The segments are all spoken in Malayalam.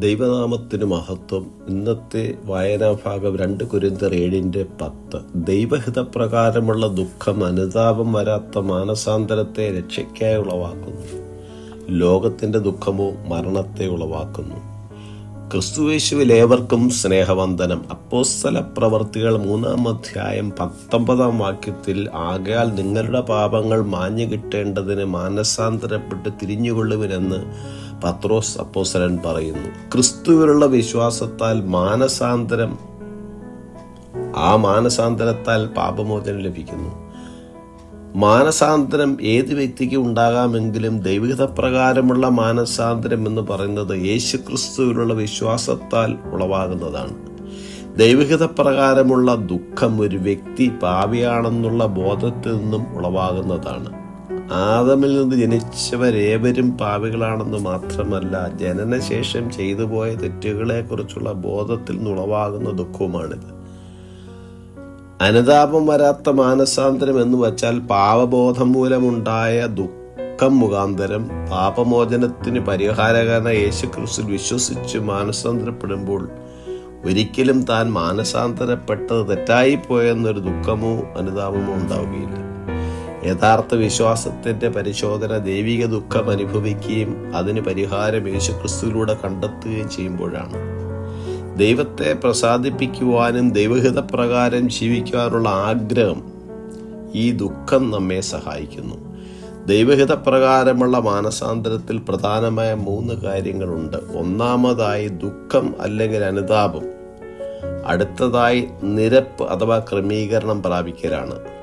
ദൈവനാമത്തിന് മഹത്വം. ഇന്നത്തെ വായനാഭാഗം രണ്ട് കുരിന്തർ ഏഴിന്റെ പത്ത്. ദൈവഹിതപ്രകാരമുള്ള ദുഃഖം അനുതാപം വരാത്ത മാനസാന്തരത്തെ രക്ഷയ്ക്കായി ഉളവാക്കുന്നു. ലോകത്തിന്റെ ദുഃഖമോ മരണത്തെ ഉളവാക്കുന്നു. ക്രിസ്തുവേശുവിൽ ഏവർക്കും സ്നേഹവന്ദനം. അപ്പോസ്തല പ്രവർത്തികൾ മൂന്നാം അധ്യായം പത്തൊമ്പതാം വാക്യത്തിൽ ആകയാൽ നിങ്ങളുടെ പാപങ്ങൾ മാഞ്ഞു കിട്ടേണ്ടതിന് മാനസാന്തരപ്പെട്ട് തിരിഞ്ഞുകൊള്ളുവിനെന്ന് പത്രോസ് അപ്പോസരൻ പറയുന്നു ക്രിസ്തുവിലുള്ള വിശ്വാസത്താൽ മാനസാന്തരം ആ മാനസാന്തരത്താൽ പാപമോചനം ലഭിക്കുന്നു. മാനസാന്തരം ഏത് വ്യക്തിക്ക് ഉണ്ടാകാമെങ്കിലും ദൈവികത പ്രകാരമുള്ള മാനസാന്തരം എന്ന് പറയുന്നത് യേശു ക്രിസ്തുവിലുള്ള വിശ്വാസത്താൽ ഉളവാകുന്നതാണ്. ദൈവികത പ്രകാരമുള്ള ദുഃഖം ഒരു വ്യക്തി പാപിയാണെന്നുള്ള ബോധത്തിൽ നിന്നും ഉളവാകുന്നതാണ്. ആദമിൽ നിന്ന് ജനിച്ചവരേവരും പാവികളാണെന്ന് മാത്രമല്ല ജനനശേഷം ചെയ്തു പോയ തെറ്റുകളെക്കുറിച്ചുള്ള ബോധത്തിൽ നിന്നുളവാകുന്ന ദുഃഖവുമാണിത്. അനുതാപം വരാത്ത മാനസാന്തരം എന്ന് വച്ചാൽ പാപബോധം മൂലമുണ്ടായ ദുഃഖം മുഖാന്തരം പാപമോചനത്തിന് പരിഹാരകരന യേശു ക്രിസ്തു വിശ്വസിച്ച് മാനസാന്തരപ്പെടുമ്പോൾ ഒരിക്കലും താൻ മാനസാന്തരപ്പെട്ടത് തെറ്റായിപ്പോയെന്നൊരു ദുഃഖമോ അനുതാപമോ ഉണ്ടാവുകയില്ല. യഥാർത്ഥ വിശ്വാസത്തിന്റെ പരിശോധന ദൈവിക ദുഃഖം അനുഭവിക്കുകയും അതിന് പരിഹാരം യേശു ക്രിസ്തുവിലൂടെ കണ്ടെത്തുകയും ചെയ്യുമ്പോഴാണ്. ദൈവത്തെ പ്രസാദിപ്പിക്കുവാനും ദൈവഹിതപ്രകാരം ജീവിക്കുവാനുള്ള ആഗ്രഹം ഈ ദുഃഖം നമ്മെ സഹായിക്കുന്നു. ദൈവഹിതപ്രകാരമുള്ള മാനസാന്തരത്തിൽ പ്രധാനമായ മൂന്ന് കാര്യങ്ങളുണ്ട്. ഒന്നാമതായി ദുഃഖം അല്ലെങ്കിൽ അനുതാപം. അടുത്തതായി നിരപ്പ് അഥവാ ക്രമീകരണം പ്രാപിക്കലാണ്.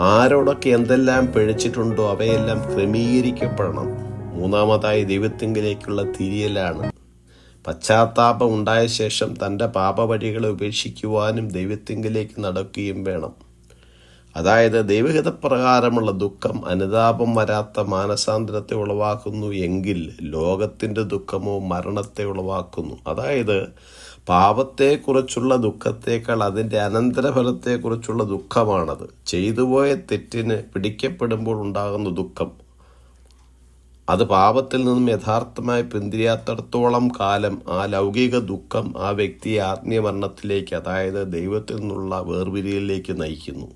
ആരോടൊക്കെ എന്തെല്ലാം പിഴച്ചിട്ടുണ്ടോ അവയെല്ലാം ക്രമീകരിക്കപ്പെടണം. മൂന്നാമതായി ദൈവത്തിങ്കിലേക്കുള്ള തിരിയലാണ്. പശ്ചാത്താപം ഉണ്ടായ ശേഷം തന്റെ പാപവഴികളെ ഉപേക്ഷിക്കുവാനും ദൈവത്തിങ്കിലേക്ക് നടക്കുകയും വേണം. അതായത് ദൈവഹിതപ്രകാരമുള്ള ദുഃഖം അനുതാപം വരാത്ത മാനസാന്തരത്തെ ഉളവാക്കുന്നു എങ്കിൽ ലോകത്തിന്റെ ദുഃഖമോ മരണത്തെ ഉളവാക്കുന്നു. അതായത് പാപത്തെക്കുറിച്ചുള്ള ദുഃഖത്തേക്കാൾ അതിന്റെ അനന്തരഫലത്തെക്കുറിച്ചുള്ള ദുഃഖമാണത്. ചെയ്തുപോയ തെറ്റിന് പിടിക്കപ്പെടുമ്പോൾ ഉണ്ടാകുന്ന ദുഃഖം. അത് പാപത്തിൽ നിന്നും യഥാർത്ഥമായി പിന്തിരിയാത്തടത്തോളം കാലം ആ ലൗകിക ദുഃഖം ആ വ്യക്തിയെ ആത്മീയ മരണത്തിലേക്ക് അതായത് ദൈവത്തിൽ നിന്നുള്ള വേർവിരിയിലേക്ക് നയിക്കുന്നു.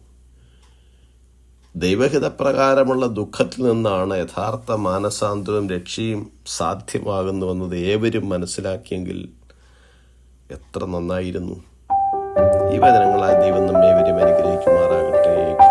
ദൈവഹിതപ്രകാരമുള്ള ദുഃഖത്തിൽ നിന്നാണ് യഥാർത്ഥ മാനസാന്തരവും രക്ഷയും സാധ്യമാകുന്നുവെന്നത് ഏവരും മനസ്സിലാക്കിയെങ്കിൽ എത്ര നന്നായിരുന്നു. ഈ വചനങ്ങളാൽ ദൈവം നമ്മെ വരും അനുഗ്രഹിക്കുമാറാകട്ടെ.